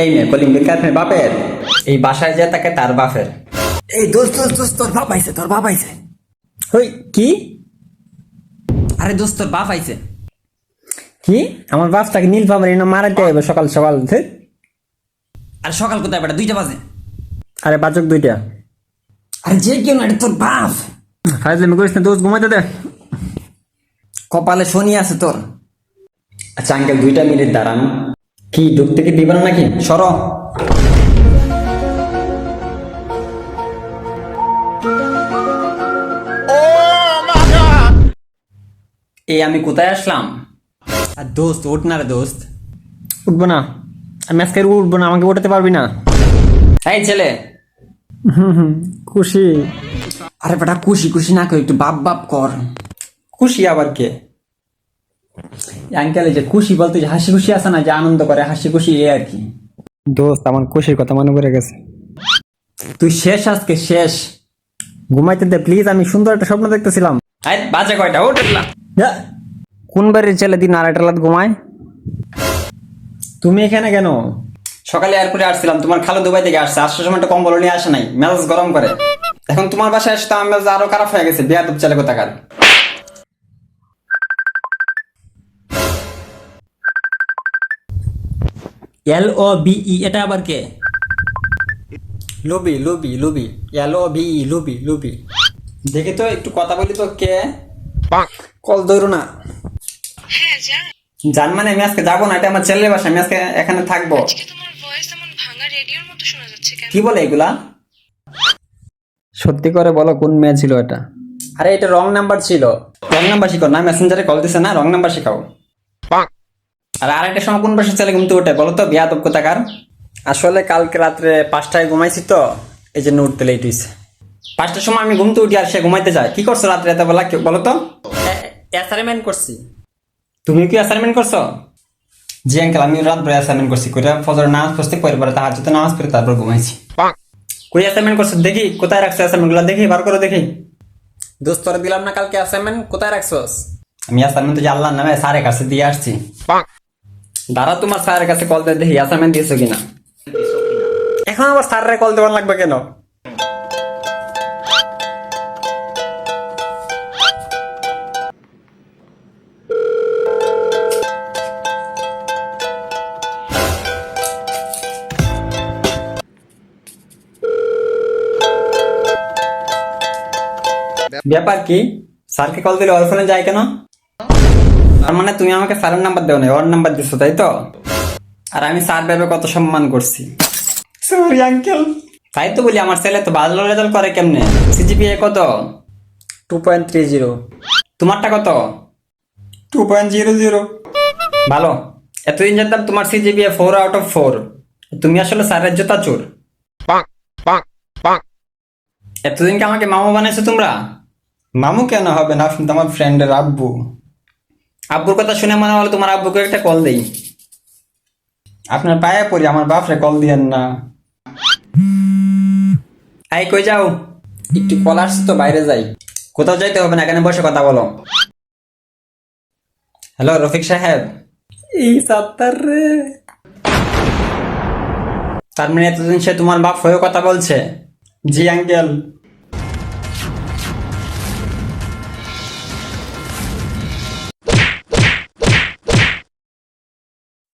এই মেয়ে calling bell কার বাপের। এই বাসায় যে তাকে তার বাপের। এই দোস্ত দোস্ত দোস্ত তোর বাপ আইছে তোর বাপ আইছে। হই কি? আরে দোস্ত তোর বাপ আইছে। কি? আমার বাপটাকে নীল পামারি না মারাতে হবে সকাল সকাল ধুর। আর সকাল কোথায় বেটা? দুইটা বাজে। আরে বাচক দুইটা। আরে যে কেউ না এটা তোর বাপ। ফাইজলামি করিস না দোষ ঘুমাইতে দে। কপালে শনি আছে তোর। আচ্ছা আঙ্কেল দুইটা মিনিট দাঁড়ান। কি ঢুকতে কি দিবেন নাকি? সর। এই আমি কোথায় আসলাম? আর দোস্ত ওঠ না রে দোস্ত। উঠবো না। আমি আজকে উঠবো না আমাকে উঠাতে পারবি না। এই ছেলে। হুম হুম খুশি। আরে বেটা খুশি খুশি না কর একটু বাপ বাপ কর। খুশি আবার কে? আঙ্কেল যে খুশি বলতে যে হাসি খুশি আছে না যে আনন্দ করে হাসি খুশি এ আর কি। দোস্ত আমার খুশির কথা মনে পড়ে গেছে। তুই শেষ আজকে শেষ। ঘুমাইতে দে প্লিজ আমি সুন্দর একটা স্বপ্ন দেখতেছিলাম। আরে বাজে কয়টা এলা। কোন বাড়ির ছেলে দিন আড়াইটা রাত ঘুমায়? তুমি এখানে কেন? সকালে এয়ারপোর্টে আসছিলাম তোমার খালো দুবাই থেকে আসছে আসার সময় একটা কম্বল নিয়ে আসে নাই মেজাজ গরম করে। এখন তোমার বাসায় আসতে আমার মেজাজ আরও খারাপ হয়ে গেছে বিয়া দুপ ছেলে কোথাকার? এল ও বিই এটা আবার কে? লুবি লুবি লুবি। এল ও বিই লুবি লুবি। দেখি তো একটু কথা বলি তো কে? কল ধরো না। জান মানে আমি আজকে যাব না এটা আমার ছেলের বাসা আমি আজকে এখানে থাকব। তোমার ভয়েস এমন ভাঙা রেডিওর মতো শোনা যাচ্ছে কেন? কি বলে এগুলা? সত্যি করে বলো কোন মেয়ে ছিল এটা? আরে এটা রং নাম্বার ছিল। রং নাম্বার শিখাও না মেসেঞ্জারে কল দিছে না রং নাম্বার শিখাও। আর আরেকটা সময় কোন বাসার ছেলে ঘুমতে ওঠে বলো তো বিয়া দপ কোথাকার? আসলে কালকে রাত্রে পাঁচটায় ঘুমাইছি তো এই জন্য উঠতে লেট হয়েছে পাঁচটার সময় আমি ঘুমতে উঠি আর সে ঘুমাইতে যায়। কি করছ রাত্রে এত বেলা? কেউ- বলো তো। অ্যাসাইনমেন্ট করছি। তুমি কি অ্যাসাইনমেন্ট করছ? জি আঙ্কেল আমি রাত ভরে অ্যাসাইনমেন্ট করছি। করে ফজর নামাজ পড়তে পরে পরে তাহার যদি নামাজ পড়ে তারপর ঘুমাইছি। কই অ্যাসাইনমেন্ট করছ? দেখি কোথায় রাখছো অ্যাসাইনমেন্টগুলো? দেখি বার করে দেখি। দোস্ত তোরা দিলাম না কালকে অ্যাসাইনমেন্ট কোথায় রাখছস? আমি অ্যাসাইনমেন্ট তো আল্লাহর নামে স্যারের কাছে দিয়ে আসছি। দাঁড়া তোমার স্যারের কাছে কল দিয়ে দেখি অ্যাসাইনমেন্ট দিয়েছ কিনা। এখন আবার স্যারের কল দেওয়ার লাগবে কেন? ব্যাপার কি? স্যারকে কল দিলে ওর ফোনে যায় কেন? তার মানে তুমি আমাকে স্যারের নাম্বার দেও না ওর নাম্বার দিছো তাই তো? আর আমি স্যার ভেবে কত সম্মান করছি। সরি আঙ্কেল তাই তো বলি আমার ছেলে তো ভালো রেজাল্ট করে কেমনে? সিজিপিএ কত? টু পয়েন্ট থ্রি জিরো তোমারটা কত? টু পয়েন্ট জিরো জিরো ভালো। এতদিন জানতাম তোমার CGPA four out of four তুমি আসলে স্যারের জোতা চোর। এতদিন কি আমাকে মামু বানাইছো তোমরা? মামু কেন হবে না? আপনি তো আমার ফ্রেন্ডের আব্বু। আব্বুর কথা শুনে মনে হলো তোমার আব্বুকে একটা কল দেই। আপনার পায়ে পড়ি আমার বাপরে কল দিয়েন না। এই কই যাও? একটু কল আসছে তো বাইরে যাই। কোথাও যাইতে হবে না এখানে বসে কথা বলো। হ্যালো রফিক সাহেব? এই সাত্তার রে। তার মানে এতদিন সে তোমার বাপ হয়ে কথা বলছে? জি আঙ্কেল